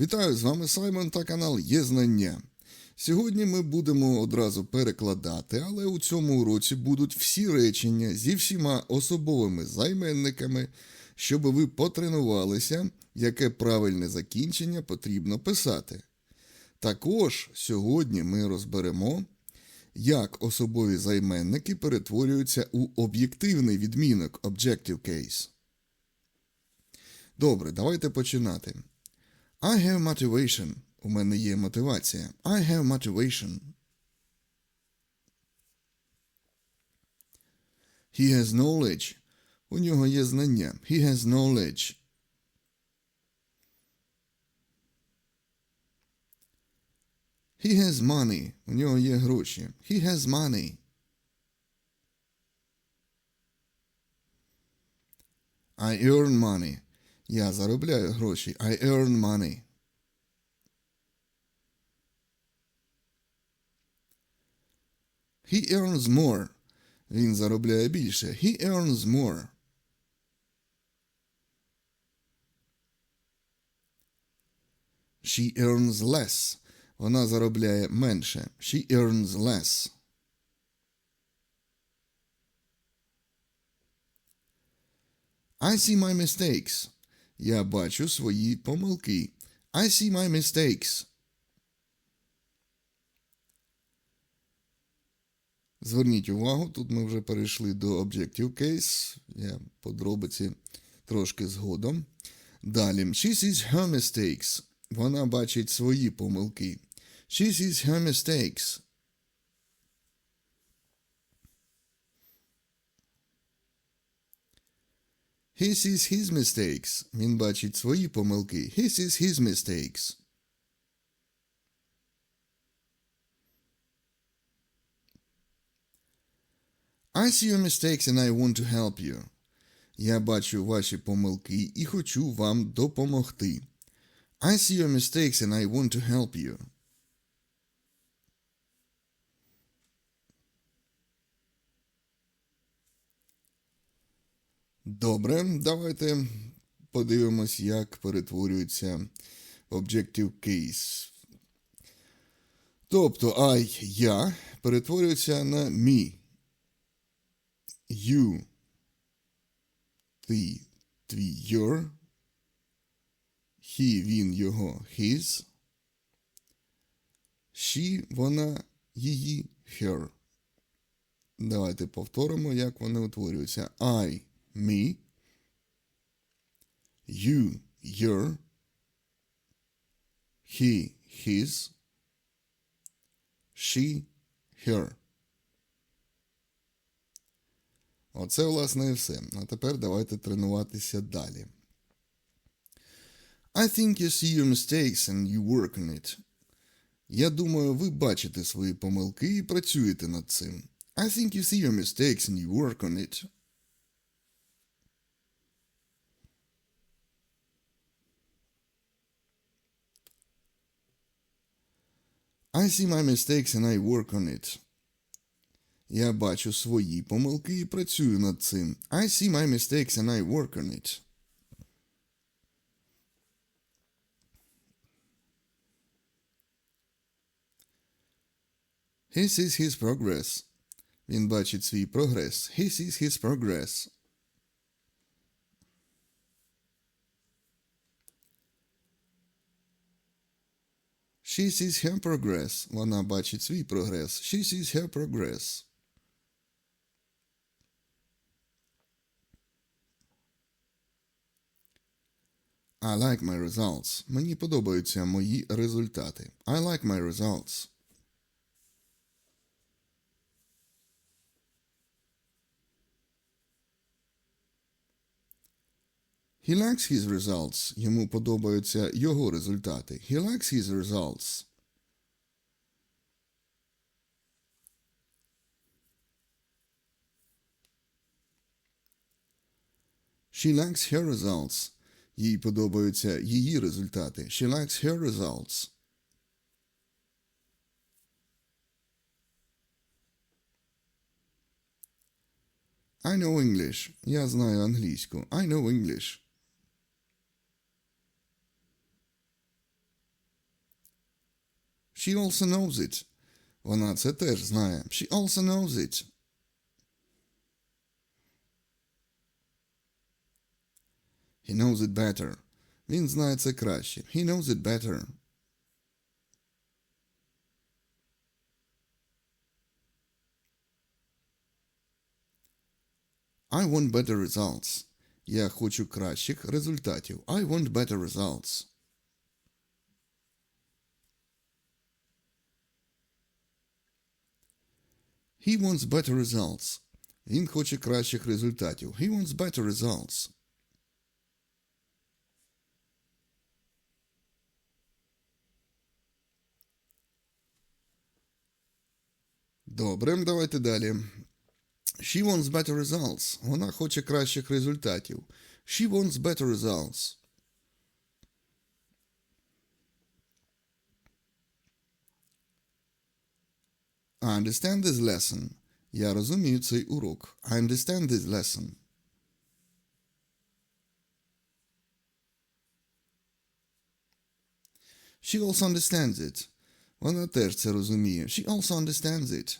Вітаю з вами Саймон та канал Є Знання. Сьогодні ми будемо одразу перекладати, але у цьому уроці будуть всі речення зі всіма особовими займенниками, щоб ви потренувалися, яке правильне закінчення потрібно писати. Також сьогодні ми розберемо, як особові займенники перетворюються у об'єктивний відмінок Objective Case. Добре, давайте починати. I have motivation. У мене є мотивація. I have motivation. He has knowledge. У нього є знання. He has knowledge. He has money. У нього є гроші. He has money. I earn money. Я заробляю гроші. I earn money. He earns more. Він заробляє більше. He earns more. She earns less. Вона заробляє менше. She earns less. I see my mistakes. Я бачу свої помилки. I see my mistakes. Зверніть увагу, тут ми вже перейшли до Objective Case. Я подробиці трошки згодом. Далі. She sees her mistakes. Вона бачить свої помилки. She sees her mistakes. He sees his mistakes. Він бачить свої помилки. He sees his mistakes. I see your mistakes and I want to help you. Я бачу ваші помилки і хочу вам допомогти. I see your mistakes and I want to help you. Добре, давайте подивимось, як перетворюється Objective Case. Тобто I, я перетворюється на me. You, ти, твій, your. He, він, його, his. She, вона, її, her. Давайте повторимо, як вони утворюються. I, me. You, your. He, his. She, her. Оце, власне, і все. А тепер давайте тренуватися далі. I think you see your mistakes and you work on it. Я думаю, ви бачите свої помилки і працюєте над цим. I think you see your mistakes and you work on it. I see my mistakes and I work on it. Я бачу свої помилки і працюю над цим. I see my mistakes and I work on it. He sees his progress. Він бачить свій прогрес. He sees his progress. She sees her progress. Вона бачить свій прогрес. She sees her progress. I like my results. Мені подобаються мої результати. I like my results. He likes his results. Йому подобаються його результати. He likes his results. She likes her results. Їй подобаються її результати. She likes her results. I know English. Я знаю англійську. I know English. She also knows it. Вона це теж знає. She also knows it. He knows it better. Він знає це краще. He knows it better. I want better results. Я хочу кращих результатів. I want better results. He wants better results. Він хоче кращих результатів. He wants better results. Добре, давайте далі. She wants better results. Вона хоче кращих результатів. She wants better results. I understand this lesson. Я розумію цей урок. I understand this lesson. She also understands it. Вона теж це розуміє. She also understands it.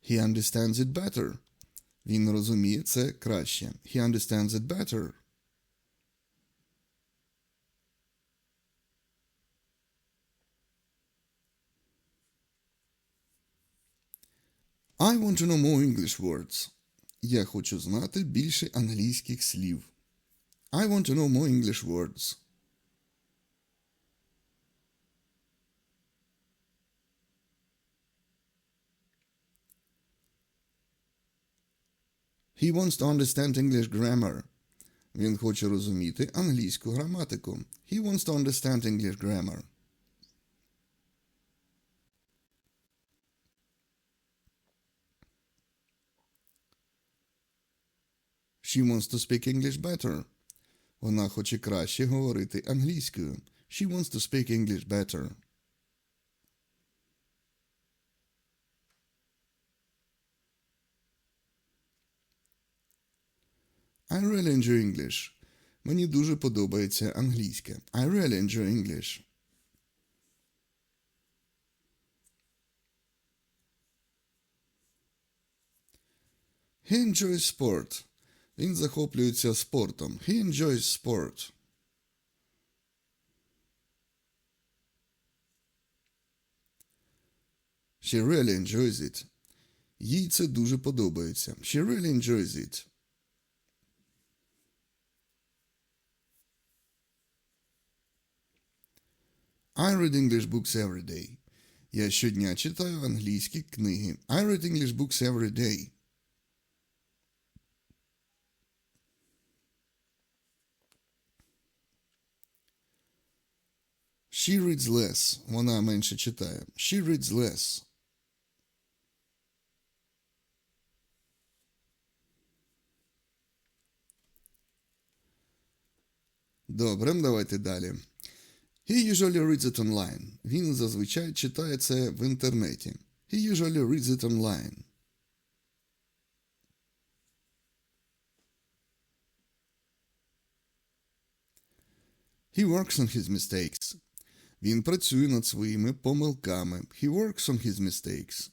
He understands it better. Він розуміє це краще. He understands it better. I want to know more English words. Я хочу знати більше англійських слів. I want to know more English words. He wants to understand English grammar. Він хоче розуміти англійську граматику. He wants to understand English grammar. She wants to speak English better. Вона хоче краще говорити англійською. She wants to speak English better. I really enjoy English. Мені дуже подобається англійське. I really enjoy English. He enjoys sport. Він захоплюється спортом. He enjoys sport. She really enjoys it. Їй це дуже подобається. She really enjoys it. I read English books every day. Я щодня читаю англійські книги. I read English books every day. She reads less. Вона менше читає. She reads less. Добре, давайте далі. He usually reads it online. Він зазвичай читає це в інтернеті. He usually reads it online. He works on his mistakes. Він працює над своїми помилками. He works on his mistakes.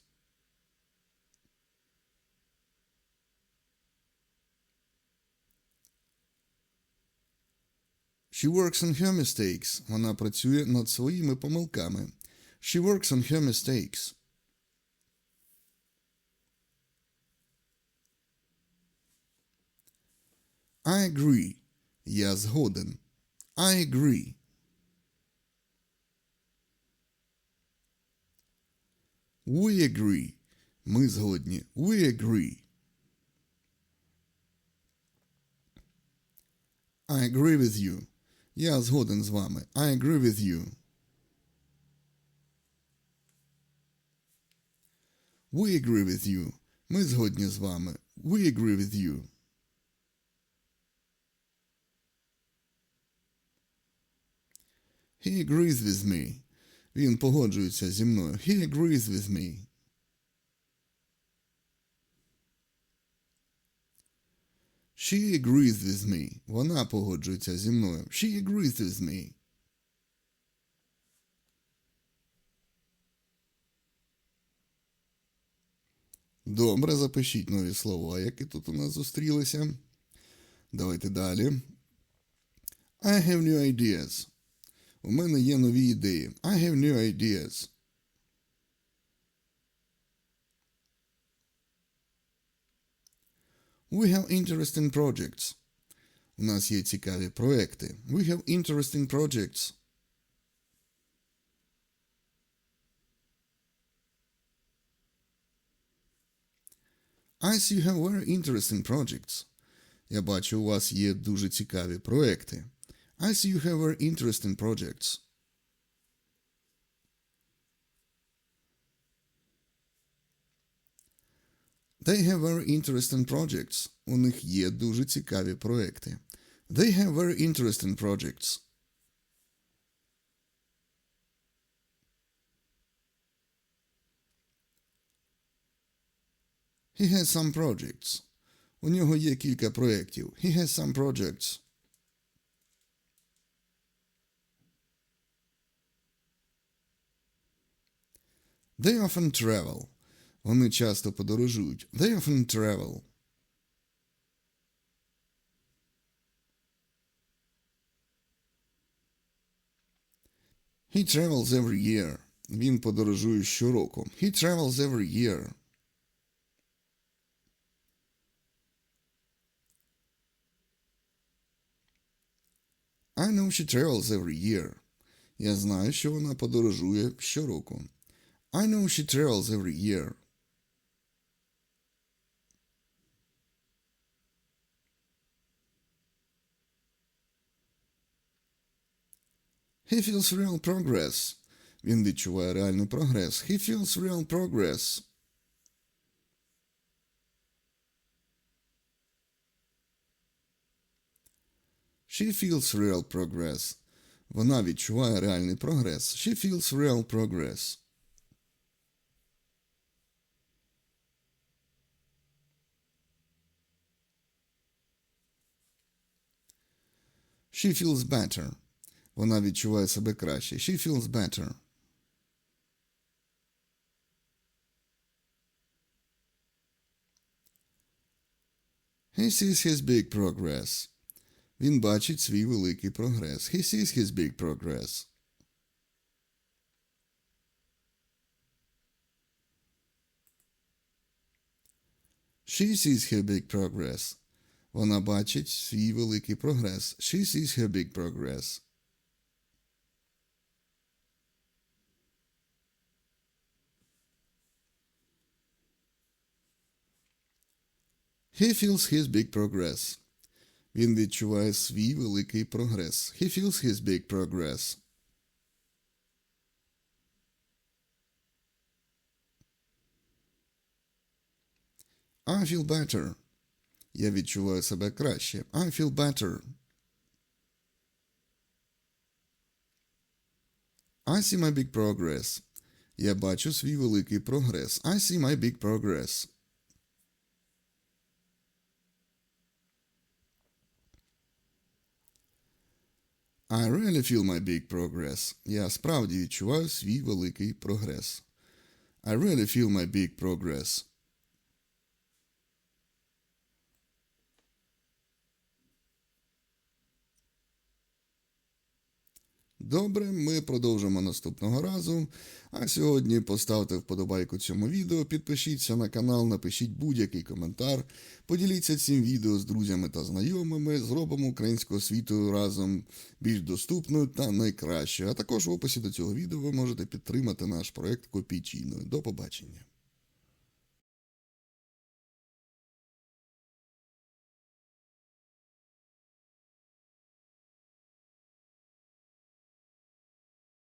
She works on her mistakes. Вона працює над своїми помилками. She works on her mistakes. I agree. Я згоден. I agree. We agree. Ми згодні. We agree. I agree with you. Я згоден з вами. I agree with you. We agree with you. Ми згодні з вами. We agree with you. He agrees with me. Він погоджується зі мною. He agrees with me. She agrees with me. Вона погоджується зі мною. She agrees with me. Добре, запишіть нові слова, які тут у нас зустрілися. Давайте далі. I have new ideas. У мене є нові ідеї. I have new ideas. We have interesting projects. У нас є цікаві проекти. We have interesting projects. I see you have very interesting projects. Я бачу, у вас є дуже цікаві проекти. I see you have very interesting projects. They have very interesting projects. У них є дуже цікаві проекти. They have very interesting projects. He has some projects. У нього є кілька проєктів. He has some projects. They often travel. Вони часто подорожують. They often travel. He travels every year. Він подорожує щороку. He travels every year. I know she travels every year. Я знаю, що вона подорожує щороку. I know she travels every year. He feels real progress. Він відчуває реальний прогрес. He feels real progress. She feels real progress. Вона відчуває реальний прогрес. She feels real progress. She feels better. Вона відчуває себе краще. She feels better. He sees his big progress. Він бачить свій великий прогрес. He sees his big progress. She sees her big progress. Вона бачить свій великий прогрес. She sees her big progress. He feels his big progress. Він відчуває свій великий прогрес. He feels his big progress. I feel better. Я відчуваю себе краще. I feel better. I see my big progress. Я бачу свій великий прогрес. I see my big progress. I really feel my big progress. Я справді відчуваю свій великий прогрес. I really feel my big progress. Добре, ми продовжимо наступного разу. А сьогодні поставте вподобайку цьому відео, підпишіться на канал, напишіть будь-який коментар, поділіться цим відео з друзями та знайомими, зробимо українську освіту разом більш доступною та найкращою. А також в описі до цього відео ви можете підтримати наш проект копійчиною. До побачення.